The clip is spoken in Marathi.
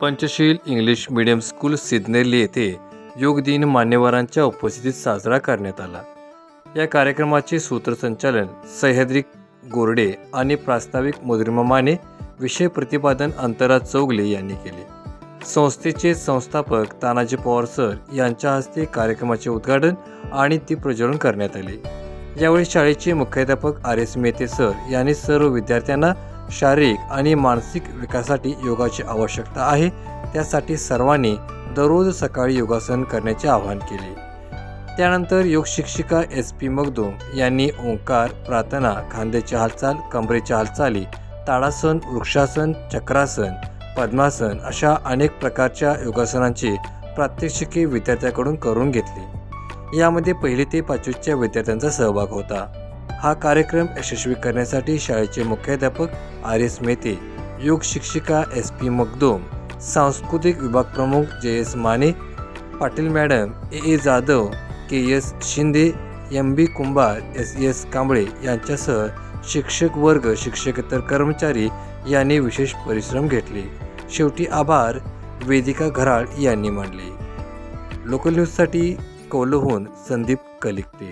Panchsheel English medium school Sidneli येथे योग दिन मान्यवरांच्या उपस्थितीत साजरा करण्यात आला. या कार्यक्रमाचे सूत्रसंचालन सह्याद्री गोरडे आणि प्रास्ताविक मुद्रिमा माने विषय प्रतिपादन अंतरा चौगले यांनी केले. संस्थेचे संस्थापक तानाजी पवार सर यांच्या हस्ते कार्यक्रमाचे उद्घाटन आणि ती प्रज्वलन करण्यात आले. यावेळी शाळेचे मुख्याध्यापक आर एस मेहते सर यांनी सर्व विद्यार्थ्यांना शारीरिक आणि मानसिक विकासासाठी योगाची आवश्यकता आहे त्यासाठी सर्वांनी दररोज सकाळी योगासन करण्याचे आवाहन केले. त्यानंतर योग शिक्षिका एस पी मगदूम यांनी ओंकार प्रार्थना खांद्याची हालचाल कमरेच्या हालचाली ताडासन वृक्षासन चक्रासन पद्मासन अशा अनेक प्रकारच्या योगासनांची प्रात्यक्षिके विद्यार्थ्याकडून करून घेतली. यामध्ये पहिली ते पाचवीच्या विद्यार्थ्यांचा सहभाग होता. हा कार्यक्रम यशस्वी करण्यासाठी शाळेचे मुख्याध्यापक आर एस मेते योग शिक्षिका एस पी मगदूम सांस्कृतिक विभाग प्रमुख J S Mane Patil madam A A Jadhav K S Shinde M B Kumbhar S S Kamble यांच्यासह शिक्षक वर्ग शिक्षकेतर कर्मचारी यांनी विशेष परिश्रम घेतले. शेवटी आभार वेदिका घराळ यांनी मांडले लोकल न्यूजसाठी कौलहून संदीप कलिकते.